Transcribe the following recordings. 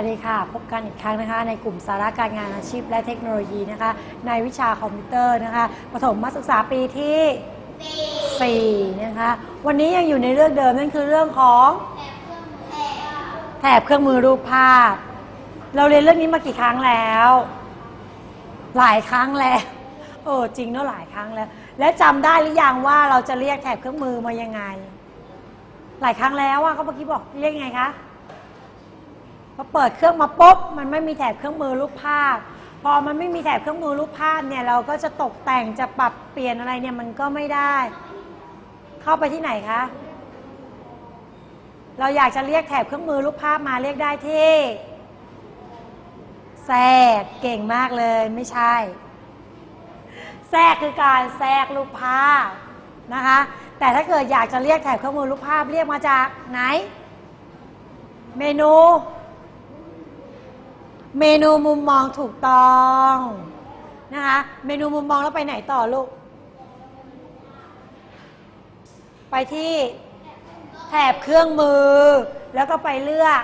วัสดีค่ะ พบกันอีกครั้งนะคะ ในกลุ่มสาระการงานอาชีพและเทคโนโลยีนะคะ ในวิชาคอมพิวเตอร์นะคะปฐมมาศึกษาปีที่4นะคะวันนี้ยังอยู่ในเรื่องเดิมนั่นคือเรื่องของแถบเครื่องมือรูปภาพ เราเรียนเรื่องนี้มากี่ครั้งแล้ว หลายครั้งแล้วเออจริงเนอะหลายครั้งแล้ว และจำได้หรือยังว่าเราจะเรียกแถบเครื่องมือมายังไง หลายครั้งแล้วอะก็เมื่อกี้บอกเรียกยังไงคะ พอเปิดเครื่องมาปุ๊บมันไม่มีแถบเครื่องมือรูปภาพ พอมันไม่มีแถบเครื่องมือรูปภาพเนี่ยเราก็จะตกแต่งจะปรับเปลี่ยนอะไรเนี่ยมันก็ไม่ได้ เข้าไปที่ไหนคะเราอยากจะเรียกแถบเครื่องมือรูปภาพมาเรียกได้ที่แทรกเก่งมากเลยไม่ใช่ แทรกคือการแทรกรูปภาพนะคะ แต่ถ้าเกิดอยากจะเรียกแถบเครื่องมือรูปภาพเรียกมาจากไหน เมนู เมนูมุมมองถูกต้องนะคะ เมนูมุมมองแล้วไปไหนต่อลูก ไปที่แถบเครื่องมือ แล้วก็ไปเลือก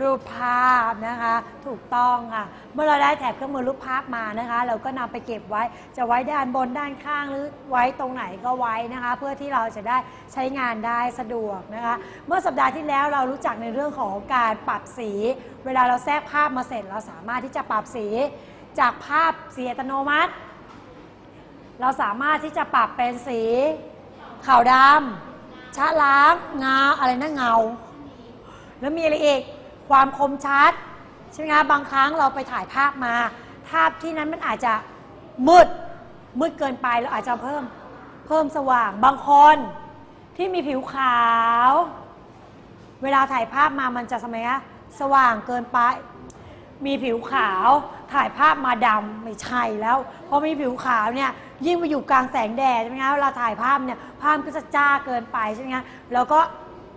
รูปภาพนะคะ ถูกต้องค่ะ เมื่อเราได้แถบเครื่องมือรูปภาพมานะคะ เราก็นำไปเก็บไว้จะไว้ด้านบนด้านข้างหรือไว้ตรงไหนก็ไว้นะคะ เพื่อที่เราจะได้ใช้งานได้สะดวกนะคะ เมื่อสัปดาห์ที่แล้วเรารู้จักในเรื่องของการปรับสี เวลาเราแทรกภาพมาเสร็จ เราสามารถที่จะปรับสี จากภาพสีอัตโนมัติ เราสามารถที่จะปรับเป็นสีขาวดำชะล้างเงาอะไรนะเงา แล้วมีอะไรอีก ความคมชัดใช่ไหมคะบางครั้งเราไปถ่ายภาพมา ภาพที่นั้นมันอาจจะมืดมืดเกินไปเราอาจจะเพิ่มเพิ่มสว่างบางคนที่มีผิวขาว เวลาถ่ายภาพมามันจะทำไมคะสว่างเกินไป มีผิวขาวถ่ายภาพมาดำไม่ใช่แล้วพอมีผิวขาวเนี่ยยิ่งไปอยู่กลางแสงแดดใช่ไหมคะเวลาถ่ายภาพเนี่ยภาพก็จะจ้าเกินไปใช่ไหมคะแล้วก็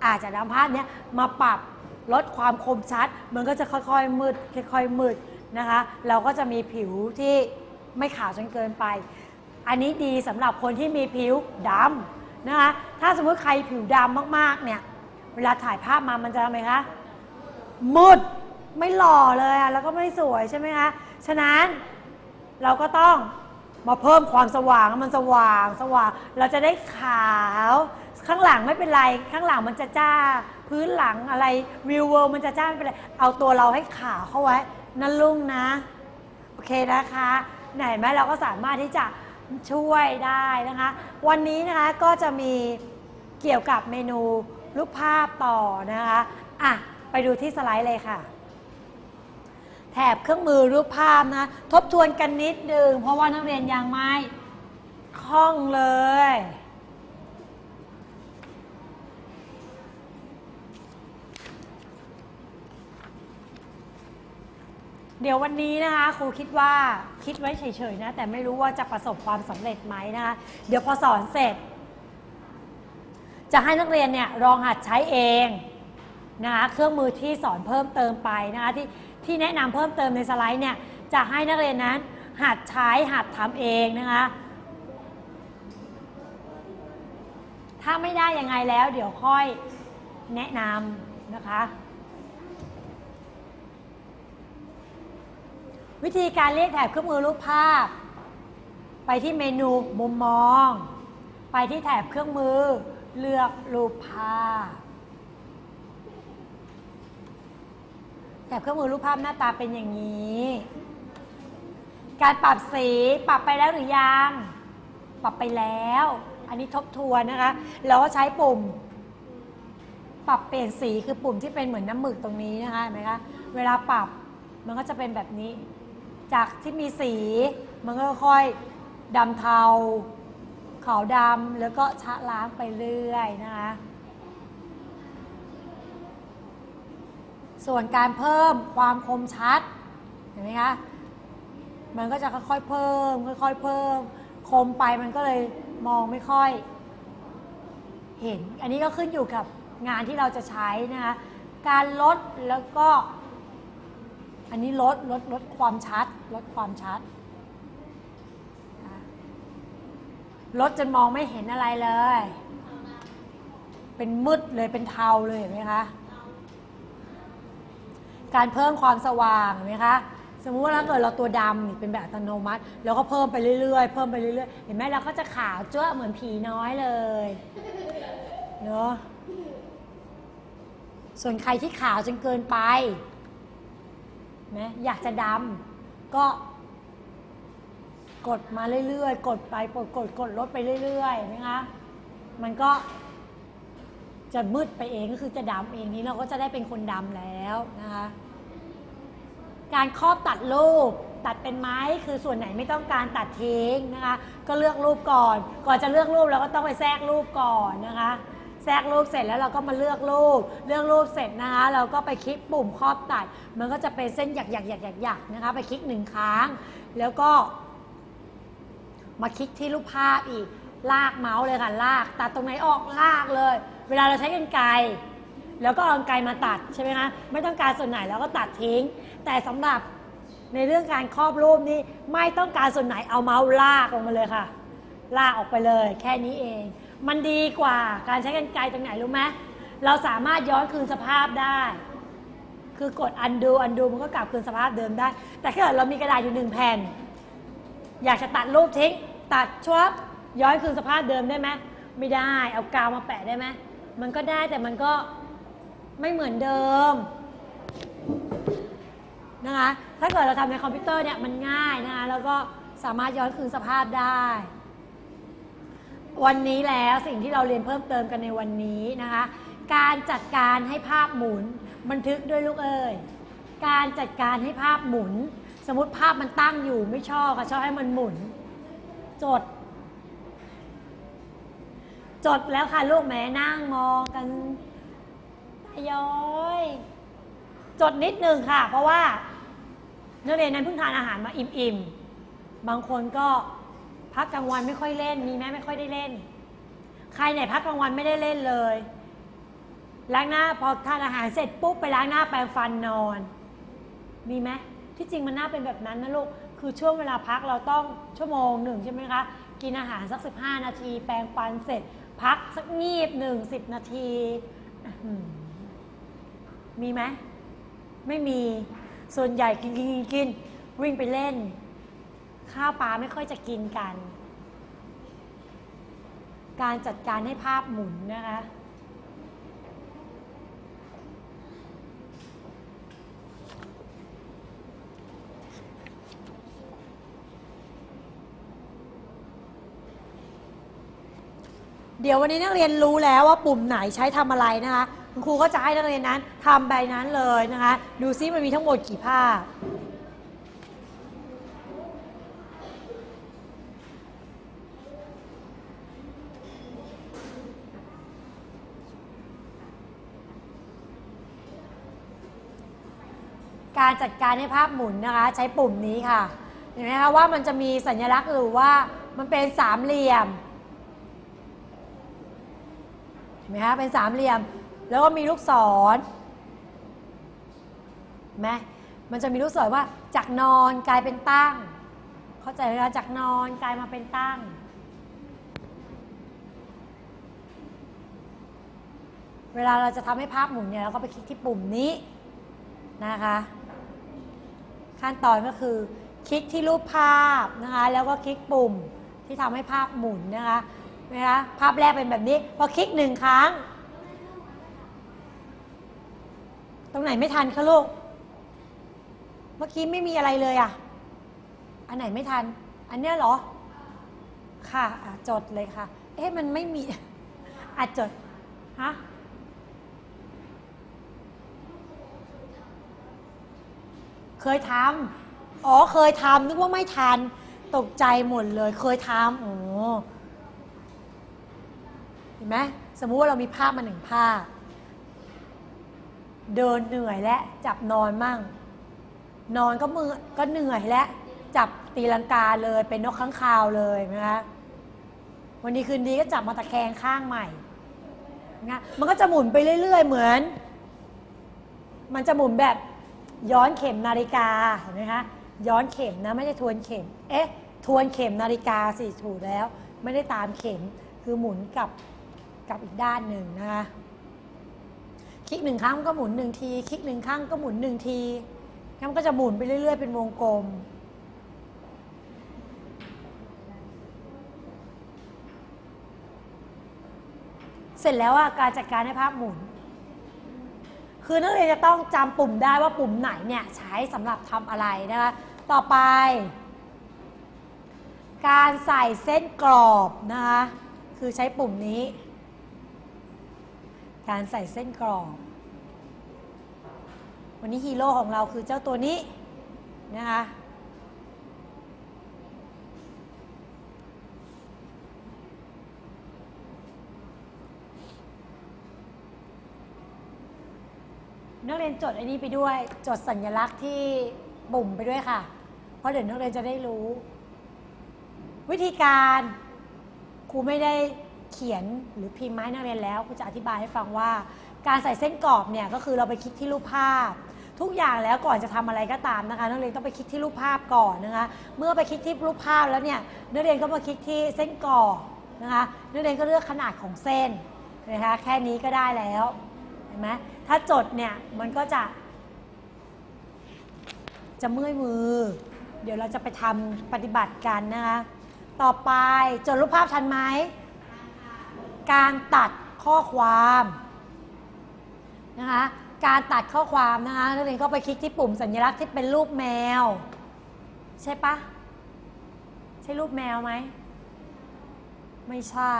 อาจจะนำภาพเนี้ยมาปรับ ลดความคมชัด มันก็จะค่อยๆมืดค่อยๆมืดนะคะ เราก็จะมีผิวที่ไม่ขาวจนเกินไป อันนี้ดีสำหรับคนที่มีผิวดำนะคะ ถ้าสมมติใครผิวดำมากๆเนี่ย เวลาถ่ายภาพมามันจะทำไมคะ มืดไม่หล่อเลยอะแล้วก็ไม่สวยใช่ไหมคะ ฉะนั้นเราก็ต้อง มาเพิ่มความสว่างมันสว่างสว่าง เราจะได้ขาว ข้างหลังไม่เป็นไร ข้างหลังมันจะจ้า พื้นหลังอะไรวิวเวิร์มันจะจ้าไม่เป็นไรเอาตัวเราให้ขาวเข้าไว้นั่นลุงนะ โอเคนะคะ ไหนไหมเราก็สามารถที่จะช่วยได้นะคะ วันนี้นะคะก็จะมีเกี่ยวกับเมนูรูปภาพต่อนะคะอะไปดูที่สไลด์เลยค่ะ แถบเครื่องมือรูปภาพนะ ทบทวนกันนิดนึง เพราะว่านักเรียนยังไม่คล่องเลย เดี๋ยววันนี้นะคะครูคิดว่าคิดไว้เฉยๆนะ แต่ไม่รู้ว่าจะประสบความสำเร็จไหมนะคะเดี๋ยวพอสอนเสร็จ จะให้นักเรียนเนี่ยลองหัดใช้เองนะคะเครื่องมือที่สอนเพิ่มเติมไปนะคะที่ ที่แนะนำเพิ่มเติมในสไลด์เนี่ยจะให้นักเรียนนั้นหัดใช้หัดทำเองนะคะ ถ้าไม่ได้ยังไงแล้วเดี๋ยวค่อยแนะนำนะคะ วิธีการเรียกแถบเครื่องมือรูปภาพ ไปที่เมนูมุมมอง ไปที่แถบเครื่องมือ เลือกรูปภาพ แถบเครื่องมือรูปภาพหน้าตาเป็นอย่างนี้ การปรับสีปรับไปแล้วหรือยัง ปรับไปแล้ว อันนี้ทบทวนนะคะ เราก็ใช้ปุ่ม ปรับเปลี่ยนสีคือปุ่มที่เป็นเหมือนน้ำหมึกตรงนี้นะคะเห็นไหมคะ เวลาปรับมันก็จะเป็นแบบนี้ จากที่มีสีมันก็ค่อยดำเทาขาวดำแล้วก็ชะล้างไปเรื่อยนะคะ ส่วนการเพิ่มความคมชัดเห็นไหมคะมันก็จะค่อยๆเพิ่มค่อยๆเพิ่ม คมไปมันก็เลยมองไม่ค่อย เห็น อันนี้ก็ขึ้นอยู่กับงานที่เราจะใช้นะคะการลดแล้วก็ อันนี้ลดลดลดความชัด ลดความชัดลดจนมองไม่เห็นอะไรเลย เป็นมืดเลยเป็นเทาเลยเห็นไหมคะ การเพิ่มความสว่างเห็นไหมคะ สมมุติว่าถ้าเกิดเราตัวดำนี่เป็นแบบอัตโนมัติเราก็เพิ่มไปเรื่อยๆ เพิ่มไปเรื่อยๆ เห็นไหมเราก็จะขาวจ้วเหมือนผีน้อยเลย เนาะ ส่วนใครที่ขาวจนเกินไปนะอยากจะดำก็กดมาเรื่อยๆ กดไปกดกดกดลดไปเรื่อยๆนไหมคะ มันก็จะมืดไปเองก็คือจะดำเองนี้เราก็จะได้เป็นคนดำแล้วนะคะ การครอบตัดรูป ตัดเป็นไม้คือส่วนไหนไม่ต้องการตัดทิ้งนะคะ ก็เลือกรูปก่อน ก่อนจะเลือกรูปเราก็ต้องไปแทรกรูปก่อนนะคะแทรกรูปเสร็จแล้วเราก็มาเลือกรูป เลือกรูปเสร็จนะคะ เราก็ไปคลิกปุ่มครอบตัด มันก็จะเป็นเส้นหยักหยักหยักหยักหยักนะคะ ไปคลิกหนึ่งครั้ง แล้วก็ มาคลิกที่รูปภาพอีก ลากเมาส์เลยค่ะ ลาก ตัดตรงไหนออกลากเลย เวลาเราใช้กรรไกร แล้วก็เอากรรไกรมาตัดใช่ไหมคะไม่ต้องการส่วนไหนเราก็ตัดทิ้ง แต่สำหรับในเรื่องการครอบรูปนี้ไม่ต้องการส่วนไหนเอาเมาส์ลากลงมาเลยค่ะ ลากออกไปเลย แค่นี้เอง มันดีกว่าการใช้กรรไกรตรงไหนรู้ไหมเราสามารถย้อนคืนสภาพได้ คือกด undo undo มันก็กลับคืนสภาพเดิมได้ แต่ถ้าเกิดเรามีกระดาษอยู่หนึ่งแผ่น อยากจะตัดรูปทิ้ง ตัดชวบย้อนคืนสภาพเดิมได้ไหมไม่ได้เอากาวมาแปะได้ไหมมันก็ได้แต่มันก็ ไม่เหมือนเดิมนะคะถ้าเกิดเราทำในคอมพิวเตอร์เนี่ยมันง่ายนะคะแล้วก็สามารถย้อนคืนสภาพได้ วันนี้แล้วสิ่งที่เราเรียนเพิ่มเติมกันในวันนี้นะคะ การจัดการให้ภาพหมุน บันทึกด้วยลูกเอ้ยการจัดการให้ภาพหมุน สมมติภาพมันตั้งอยู่ไม่ชอบค่ะชอบให้มันหมุน จด จดแล้วค่ะลูกแม่นั่งมองกัน ย้อย จดนิดนึงค่ะ เพราะว่านักเรียนนั้นเพิ่งทานอาหารมาอิ่มๆ บางคนก็พักกลางวันไม่ค่อยเล่น มีไหมไม่ค่อยได้เล่น ใครไหนพักกลางวันไม่ได้เล่นเลย ล้างหน้าพอทานอาหารเสร็จปุ๊บไปล้างหน้าแปรงฟันนอน มีไหมที่จริงมันน่าเป็นแบบนั้นนะลูก คือช่วงเวลาพักเราต้องชั่วโมงหนึ่งใช่ไหมคะ กินอาหารสัก 15 นาที แปรงฟันเสร็จ พักสักงีบหนึ่งสิบนาที มีไหมไม่มีส่วนใหญ่กินกินกินวิ่งไปเล่น ข้าวปลาไม่ค่อยจะกินกัน การจัดการให้ภาพหมุนนะคะเดี๋ยววันนี้นักเรียนรู้แล้วว่าปุ่มไหนใช้ทำอะไรนะคะ ครูก็จะให้นักเรียนนั้นทำใบนั้นเลยนะคะ ดูซิมันมีทั้งหมดกี่ภาพการจัดการให้ภาพหมุนนะคะ ใช้ปุ่มนี้ค่ะ เห็นไหมคะว่ามันจะมีสัญลักษณ์หรือว่ามันเป็นสามเหลี่ยมเห็นไหมคะเป็นสามเหลี่ยม แล้วก็มีลูกศรเห็นไหมมันจะมีลูกศรว่าจากนอนกลายเป็นตั้ง เข้าใจไหมคะจากนอนกลายมาเป็นตั้ง เวลาเราจะทำให้ภาพหมุนเนี่ยเราก็ไปคลิกที่ปุ่มนี้นะคะ ขั้นตอนก็คือคลิกที่รูปภาพนะคะแล้วก็คลิกปุ่มที่ทำให้ภาพหมุนนะคะนะคะภาพแรกเป็นแบบนี้ พอคลิกหนึ่งครั้ง ตรงไหนไม่ทันคะลูก เมื่อกี้ไม่มีอะไรเลยอะ อันไหนไม่ทัน อันเนี้ยเหรอ ค่ะอะจดเลยค่ะ เอ๊ะมันไม่มีอะจด ฮะ เคยทำอ๋อ เคยทำนึกว่าไม่ทัน ตกใจหมดเลย เคยทำโอ้เห็นไหม สมมุติว่าเรามีภาพมาหนึ่งภาพ เดินเหนื่อยและจับนอนมั่ง นอนก็มือก็เหนื่อยและจับตีลังกาเลยเป็นนกข้างคาวเลยนะคะวันนี้คืนดีก็จับมาตะแคงข้างใหม่นะมันก็จะหมุนไปเรื่อย ๆ เหมือน มันจะหมุนแบบย้อนเข็มนาฬิกาเห็นไหมคะย้อนเข็มนะไม่ใช่ทวนเข็ม เอ๊ะ ทวนเข็มนาฬิกาสิถูกแล้ว ไม่ได้ตามเข็มคือหมุนกับกับอีกด้านหนึ่งนะคะ คลิกหนึ่งครั้งก็หมุนหนึ่งที คลิกหนึ่งครั้งก็หมุนหนึ่งทีแล้วมันก็จะหมุนไปเรื่อย ๆ เป็นวงกลม เสร็จแล้วอะการจัดการให้ภาพหมุน คือนักเรียนจะต้องจำปุ่มได้ว่าปุ่มไหนเนี่ยใช้สำหรับทำอะไรนะคะ ต่อไป การใส่เส้นกรอบนะคะ คือใช้ปุ่มนี้ การใส่เส้นกรอบ วันนี้ฮีโร่ของเราคือเจ้าตัวนี้นะคะนักเรียนจดอันนี้ไปด้วย จดสัญลักษณ์ที่ปุ่มไปด้วยค่ะ เพราะเดี๋ยวนักเรียนจะได้รู้ วิธีการครูไม่ได้ เขียนหรือพิมพ์ไม้นักเรียนแล้วครูจะอธิบายให้ฟังว่า การใส่เส้นกรอบเนี่ยก็คือเราไปคลิกที่รูปภาพ ทุกอย่างแล้วก่อนจะทำอะไรก็ตามนะคะนักเรียนต้องไปคลิกที่รูปภาพก่อนนะคะเมื่อไปคลิกที่รูปภาพแล้วเนี่ยนักเรียนก็มาคลิกที่เส้นกรอบนะคะนักเรียนก็เลือกขนาดของเส้นนะคะแค่นี้ก็ได้แล้วเห็นไหมถ้าจดเนี่ยมันก็จะ จะเมื่อยมือ เดี๋ยวเราจะไปทำปฏิบัติกันนะคะต่อไปจดรูปภาพทันไหม การตัดข้อความนะคะการตัดข้อความนะคะนักเรียนก็ไปคลิกที่ปุ่มสัญลักษณ์ที่เป็นรูปแมว ใช่ปะใช่รูปแมวไหมไม่ใช่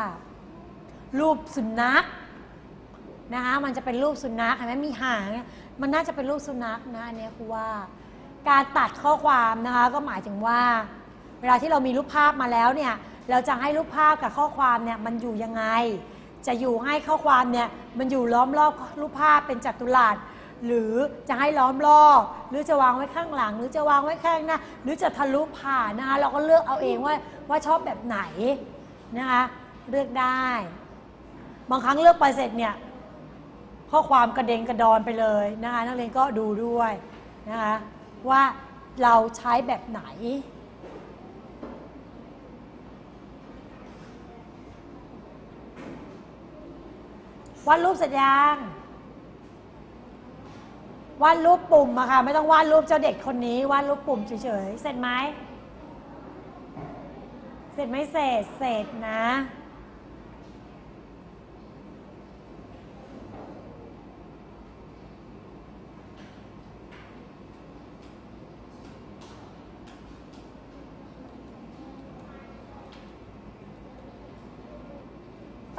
รูปสุนัขนะคะมันจะเป็นรูปสุนัขเห็นไหมมีหางมันน่าจะเป็นรูปสุนัขนะอันนี้คือว่า การตัดข้อความนะคะก็หมายถึงว่า เวลาที่เรามีรูปภาพมาแล้วเนี่ย เราจะให้รูปภาพกับข้อความเนี่ยมันอยู่ยังไง จะอยู่ให้ข้อความเนี่ยมันอยู่ล้อมรอบรูปภาพเป็นจัตุรัสหรือจะให้ล้อมรอบหรือจะวางไว้ข้างหลัง หรือจะวางไว้ข้างหน้าหรือจะทะลุผ่านนะคะเราก็เลือกเอาเองว่าว่าชอบแบบไหนนะคะเลือกได้ บางครั้งเลือกไปเสร็จเนี่ยข้อความกระเด็นกระดอนไปเลยนะคะนักเรียนก็ดูด้วยนะคะว่าเราใช้แบบไหน วาดรูปเสร็จยังวาดรูปปุ่มอะค่ะ ไม่ต้องวาดรูปเจ้าเด็กคนนี้วาดรูปปุ่มเฉยๆ เสร็จไหม เสร็จไหมเสร็จเสร็จนะ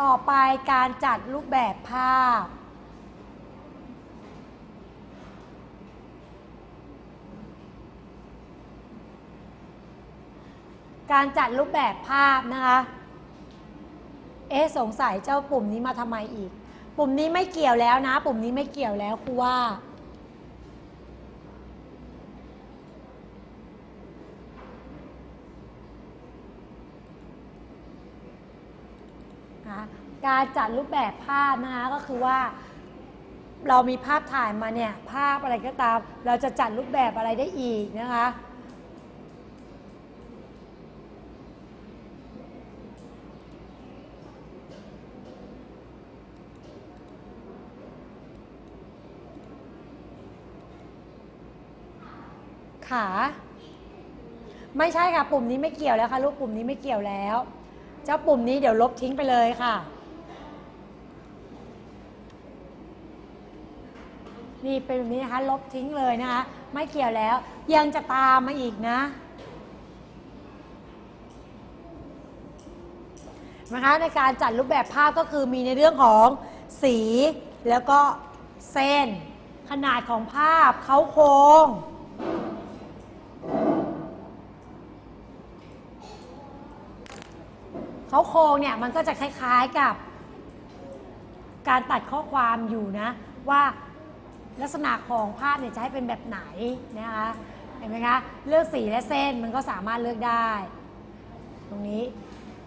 ต่อไปการจัดรูปแบบภาพ การจัดรูปแบบภาพนะคะ เอ๊ะสงสัยเจ้าปุ่มนี้มาทำไมอีก ปุ่มนี้ไม่เกี่ยวแล้วนะ ปุ่มนี้ไม่เกี่ยวแล้วครูว่า นะคะ การจัดรูปแบบภาพนะคะก็คือว่า เรามีภาพถ่ายมาเนี่ยภาพอะไรก็ตาม เราจะจัดรูปแบบอะไรได้อีกนะคะขาไม่ใช่ค่ะ ปุ่มนี้ไม่เกี่ยวแล้วค่ะ ลูกปุ่มนี้ไม่เกี่ยวแล้ว เจ้าปุ่มนี้เดี๋ยวลบทิ้งไปเลยค่ะ นี่เป็นแบบนี้นะคะ ลบทิ้งเลยนะคะ ไม่เกี่ยวแล้ว ยังจะตามมาอีกนะนะคะในการจัดรูปแบบภาพก็คือมีในเรื่องของสีแล้วก็เส้น ขนาดของภาพเขาโครงเขาโครงเนี่ยมันก็จะคล้ายๆกับ การตัดข้อความอยู่นะว่า ลักษณะของภาพเนี่ยจะให้เป็นแบบไหนนะคะเห็นไหมคะเลือกสีและเส้นมันก็สามารถเลือกได้ ตรงนี้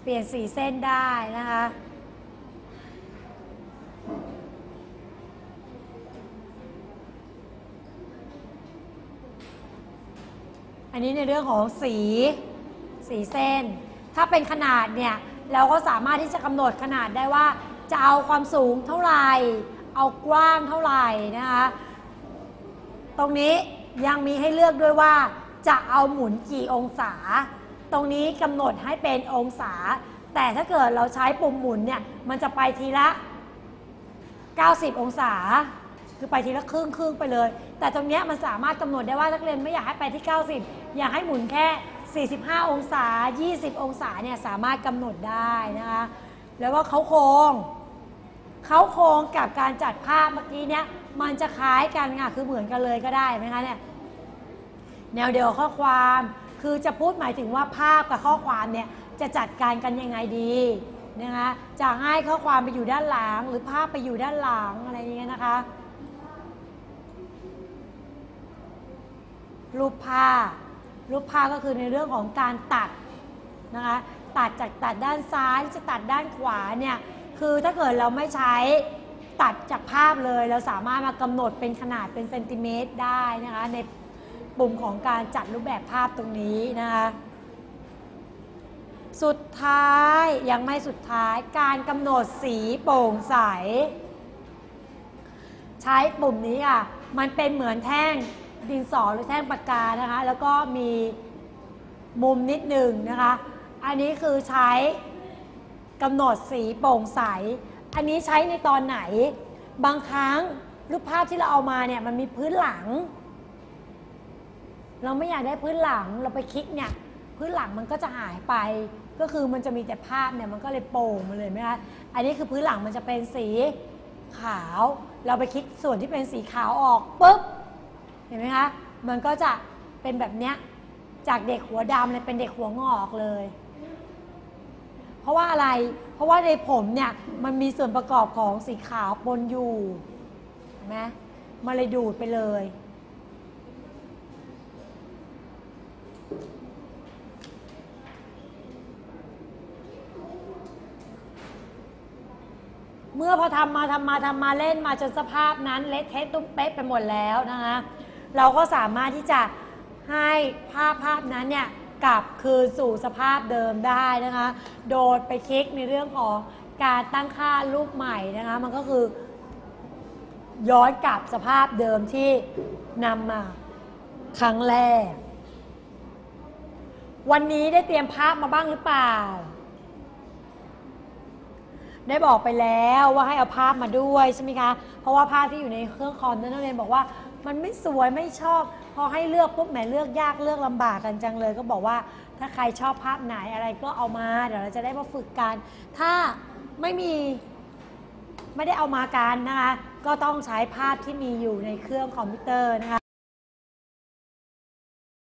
เปลี่ยนสีเส้นได้นะคะอันนี้ในเรื่องของสีสีเส้น ถ้าเป็นขนาดเนี่ยเราก็สามารถที่จะกำหนดขนาดได้ว่าจะเอาความสูงเท่าไหร่ เอากว้างเท่าไหร่นะคะ ตรงนี้ยังมีให้เลือกด้วยว่า จะเอาหมุนกี่องศา ตรงนี้กำหนดให้เป็นองศา แต่ถ้าเกิดเราใช้ปุ่มหมุนเนี่ย มันจะไปทีละ 90 องศา คือไปทีละครึ่งครึ่งไปเลย แต่ตรงนี้มันสามารถกำหนดได้ว่านักเรียนไม่อยากให้ไปที่ 90 อยากให้หมุนแค่ 45 องศา 20 องศาเนี่ยสามารถกำหนดได้นะคะ แล้วก็เขาโครง เขาโครงกับการจัดภาพเมื่อกี้เนี่ยมันจะคล้ายกันค่ะคือเหมือนกันเลยก็ได้ไหมคะเนี่ยแนวเดียวข้อความคือจะพูดหมายถึงว่าภาพกับข้อความเนี่ยจะจัดการกันยังไงดีนะคะจะให้ข้อความไปอยู่ด้านหลังหรือภาพไปอยู่ด้านหลังอะไรอย่างเงี้ยนะคะ รูปภาพ รูปภาพก็คือในเรื่องของการตัดนะคะตัดจากตัดด้านซ้ายจะตัดด้านขวาเนี่ย คือถ้าเกิดเราไม่ใช้ตัดจากภาพเลย เราสามารถมากำหนดเป็นขนาดเป็นเซนติเมตรได้นะคะ ในปุ่มของการจัดรูปแบบภาพตรงนี้นะคะสุดท้ายยังไม่สุดท้ายการกำหนดสีโปร่งใส ใช้ปุ่มนี้อะมันเป็นเหมือนแท่งดินสอหรือแท่งปากกานะคะ แล้วก็มีมุมนิดหนึ่งนะคะ อันนี้คือใช้ กำหนดสีโปร่งใส อันนี้ใช้ในตอนไหน บางครั้งรูปภาพที่เราเอามาเนี่ยมันมีพื้นหลัง เราไม่อยากได้พื้นหลังเราไปคลิกเนี่ยพื้นหลังมันก็จะหายไป ก็คือมันจะมีแต่ภาพเนี่ยมันก็เลยโป่งมาเลยไหมคะอันนี้คือพื้นหลังมันจะเป็นสีขาว เราไปคลิกส่วนที่เป็นสีขาวออกปุ๊บเห็นไหมคะมันก็จะเป็นแบบเนี้ยจากเด็กหัวดำเลยเป็นเด็กหัวงอกเลย ราะว่าอะไร เพราะว่าในผมเนี่ยมันมีส่วนประกอบของสีขาวปนอยู่เห็นไหมมันเลยดูดไปเลยเมื่อพอทำมาทำมาทำมาเล่นมาจนสภาพนั้นเละเทะตุ้มเป๊ะไปหมดแล้วนะคะ เราก็สามารถที่จะให้ภาพภาพนั้นเนี่ย กลับคืนสู่สภาพเดิมได้นะคะ โดยไปคลิกในเรื่องของการตั้งค่ารูปใหม่นะคะ มันก็คือ ย้อนกลับสภาพเดิมที่นำมาครั้งแรก วันนี้ได้เตรียมภาพมาบ้างหรือเปล่า ได้บอกไปแล้วว่าให้เอาภาพมาด้วยใช่ไหมคะ เพราะว่าภาพที่อยู่ในเครื่องคอมนั้นนักเรียนบอกว่ามันไม่สวยไม่ชอบ พอให้เลือกปุ๊บแหมเลือกยากเลือกลำบากกันจังเลย ก็บอกว่าถ้าใครชอบภาพไหนอะไรก็เอามา เดี๋ยวเราจะได้มาฝึกกัน ถ้าไม่มีไม่ได้เอามากันนะคะ ก็ต้องใช้ภาพที่มีอยู่ในเครื่องคอมพิวเตอร์นะคะ